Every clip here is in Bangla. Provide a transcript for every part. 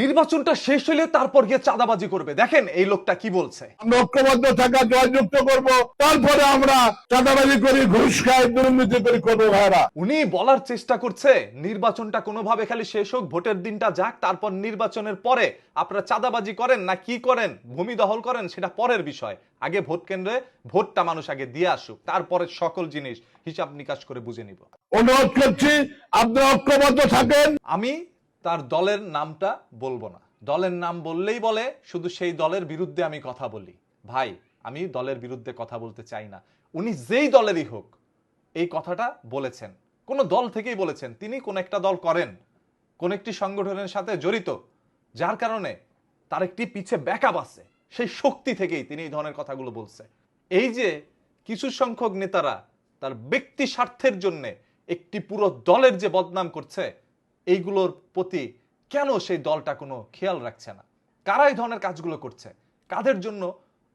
নির্বাচনটা শেষ হলে তারপর গিয়ে চাঁদাবাজি করবে। দেখেন এই লোকটা কি বলছে। আমরা ঐক্যবদ্ধ থাকা জয়যুক্ত করব তারপরে আমরা চাঁদাবাজি করি ঘুষ খাই দুর্নীতি করি করব ভাইরা। উনি বলার চেষ্টা করছে নির্বাচনটা কোনোভাবে খালি শেষ হোক ভোটের দিনটা যাক তারপর নির্বাচনের পরে আপনারা চাঁদাবাজি করেন না কি করেন ভূমি দখল করেন সেটা পরের বিষয়। আগে ভোট কেন্দ্রে ভোটটা মানুষ আগে দিয়ে আসুক তারপরে সকল জিনিস হিসাব নিকাশ করে বুঝে নিব। অনুরোধ করছি আপনারা ঐক্যবদ্ধ থাকেন। আমি তার দলের নামটা বলব না। দলের নাম বললেই বলে, শুধু সেই দলের বিরুদ্ধে আমি কথা বলি। ভাই, আমি দলের বিরুদ্ধে কথা বলতে চাই না। উনি যেই দলেরই হোক, এই কথাটা বলেছেন। কোনো দল থেকেই বলেছেন, তিনি কোন একটা দল করেন, কোন একটি সংগঠনের সাথে জড়িত, যার কারণে তার একটি পিছে ব্যাকআপ আছে। সেই শক্তি থেকেই তিনি এই ধরনের কথাগুলো বলছে। এই যে কিছু সংখ্যক নেতারা তার ব্যক্তি স্বার্থের জন্য একটি পুরো দলের যে বদনাম করছে এইগুলোর প্রতি কেন সেই দলটা কোনো খেয়াল রাখছে না? কারা এই ধরনের কাজগুলো করছে? কাদের জন্য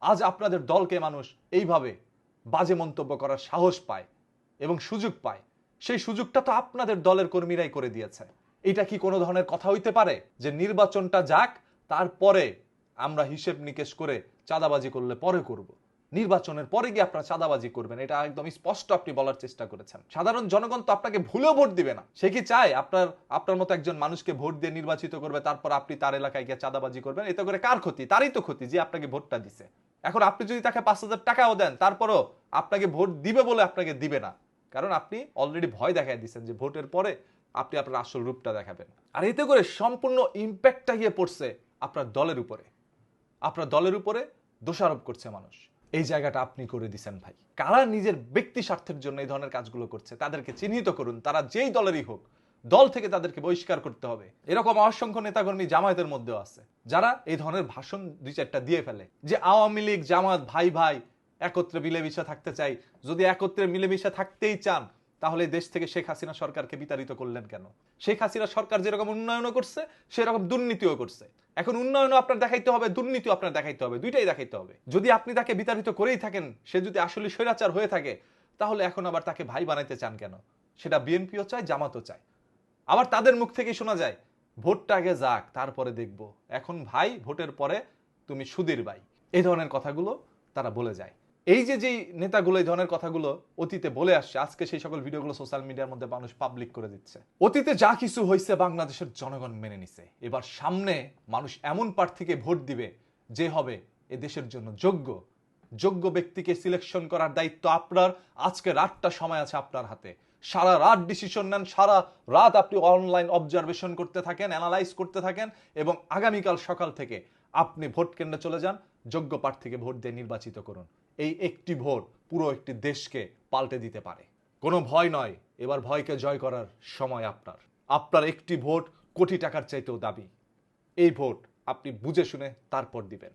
আজ আপনাদের দলকে মানুষ এইভাবে বাজে মন্তব্য করার সাহস পায় এবং সুযোগ পায়? সেই সুযোগটা তো আপনাদের দলের কর্মীরাই করে দিয়েছে। এটা কি কোনো ধরনের কথা হইতে পারে? যে নির্বাচনটা যাক, তারপরে আমরা হিসেব নিকেশ করে চাঁদাবাজি করলে পরে করব। নির্বাচনের পরে গিয়ে আপনারা চাঁদাবাজি করবেন। এটা একদম স্পষ্ট আপনি বলার চেষ্টা করেছেন। সাধারণ জনগণ তো আপনাকে ভুলেও ভোট দিবে না। সে কি চায়? আপনার আপনার মতো একজন মানুষকে ভোট দিয়ে নির্বাচিত করবে, তারপর আপনি তার এলাকায় গিয়ে চাঁদাবাজি করবেন। এতে করে কার ক্ষতি? তারই তো ক্ষতি যে আপনাকে ভোটটা দিছে। এখন আপনি যদি তাকে পাঁচ হাজার টাকাও দেন, তারপরও আপনাকে ভোট দিবে বলে আপনাকে দিবে না। কারণ আপনি অলরেডি ভয় দেখায় দিচ্ছেন যে ভোটের পরে আপনি আপনার আসল রূপটা দেখাবেন। আর এতে করে সম্পূর্ণ ইম্প্যাক্টটা গিয়ে পড়ছে আপনার দলের উপরে। আপনার দলের উপরে দোষারোপ করছে মানুষ। এই জায়গাটা আপনি করে দিচ্ছেন ভাই। কারা নিজের ব্যক্তি স্বার্থের জন্য এই ধরনের কাজগুলো করছে, তাদেরকে চিহ্নিত করুন। তারা যেই দলেরই হোক, দল থেকে তাদেরকে বহিষ্কার করতে হবে। এরকম অসংখ্য নেতাকর্মী জামায়াতের মধ্যেও আছে, যারা এই ধরনের ভাষণ দুই চারটা দিয়ে ফেলে যে আওয়ামী লীগ, জামাত, ভাই ভাই, একত্রে মিলেমিশে থাকতে চাই। যদি একত্রে মিলেমিশে থাকতেই চান তাহলে দেশ থেকে শেখ হাসিনা সরকারকে বিতাড়িত করলেন কেন? শেখ হাসিনা সরকার যেরকম উন্নয়নও করছে, সেরকম দুর্নীতিও করছে। এখন উন্নয়নও আপনার দেখাইতে হবে, দুর্নীতিও আপনার দেখাইতে হবে, দুইটাই দেখাইতে হবে। যদি আপনি তাকে বিতাড়িত করেই থাকেন, সে যদি আসলে স্বৈরাচার হয়ে থাকে, তাহলে এখন আবার তাকে ভাই বানাইতে চান কেন? সেটা বিএনপিও চায়, জামাতও চায়। আবার তাদের মুখ থেকেই শোনা যায়, ভোটটা আগে যাক, তারপরে দেখব। এখন ভাই, ভোটের পরে তুমি সুধীর ভাই। এই ধরনের কথাগুলো তারা বলে যায়। এই যে যেই নেতাগুলো, এই ধরনের কথাগুলো অতীতে বলে আসছে, আজকে সেই সকল ভিডিওগুলো সোশ্যাল মিডিয়ার মধ্যে মানুষ পাবলিক করে দিচ্ছে। অতীতে যা কিছু হয়েছে বাংলাদেশের জনগণ মেনে নিছে। এবার সামনে মানুষ এমন প্রার্থীকে ভোট দিবে যে হবে এ দেশের জন্য যোগ্য। যোগ্য ব্যক্তিকে সিলেকশন করার দায়িত্ব আপনার, আজকে রাতটা সময় আছে আপনার হাতে। সারা রাত ডিসিশন নেন, সারা রাত আপনি অনলাইন অবজারভেশন করতে থাকেন অ্যানালাইজ করতে থাকেন এবং আগামীকাল সকাল থেকে আপনি ভোট কেন্দ্রে চলে যান, যোগ্য প্রার্থীকে ভোট দিয়ে নির্বাচিত করুন। এই একটি ভোট পুরো একটি দেশকে পাল্টে দিতে পারে। কোনো ভয় নয়, এবার ভয়কে জয় করার সময় আপনার। আপনার একটি ভোট কোটি টাকার চাইতেও দাবি এই ভোট আপনি বুঝে শুনে তারপর দিবেন।